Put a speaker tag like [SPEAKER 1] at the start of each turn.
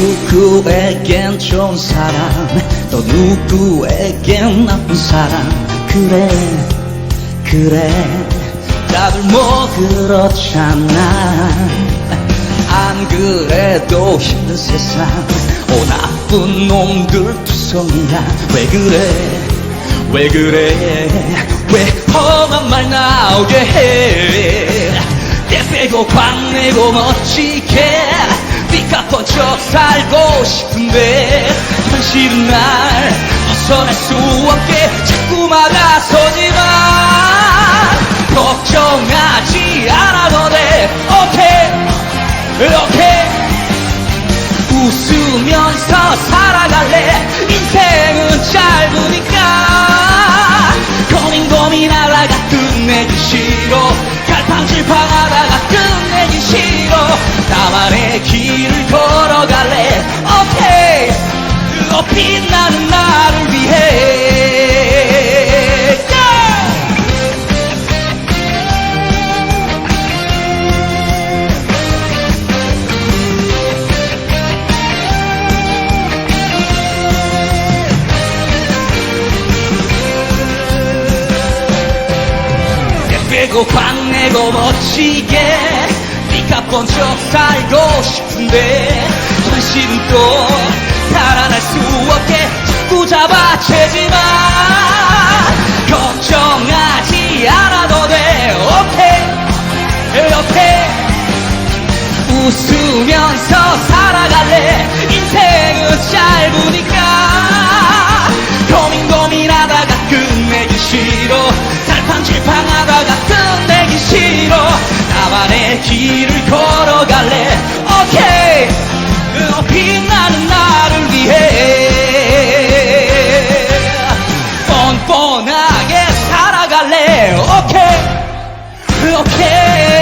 [SPEAKER 1] 누구에겐 좋은 사람 또 누구에겐 나쁜 사람. 그래 그래 다들 뭐 그렇잖아. 안 그래도 힘든 세상 오 나쁜 놈들 투성이야. 왜 그래 왜 그래 왜 험한 말 나오게 해때 빼고 광내고 멋지게 번쩍 살고 싶은데 현실은 날 벗어날 수 없게 자꾸 막아서지만 나만의 길을 걸어갈래. 오케이. 그 빛나는 나를 위해. 빼고 광내고 멋지게 네가 번쩍 살고 싶은데 현실은 또 살아날 수 없게 자꾸 잡아채지만 걱정하지 않아도 돼. 오케이. 오케이 웃으면서 살아갈래 편하게 살아갈래 오케이. 오케이.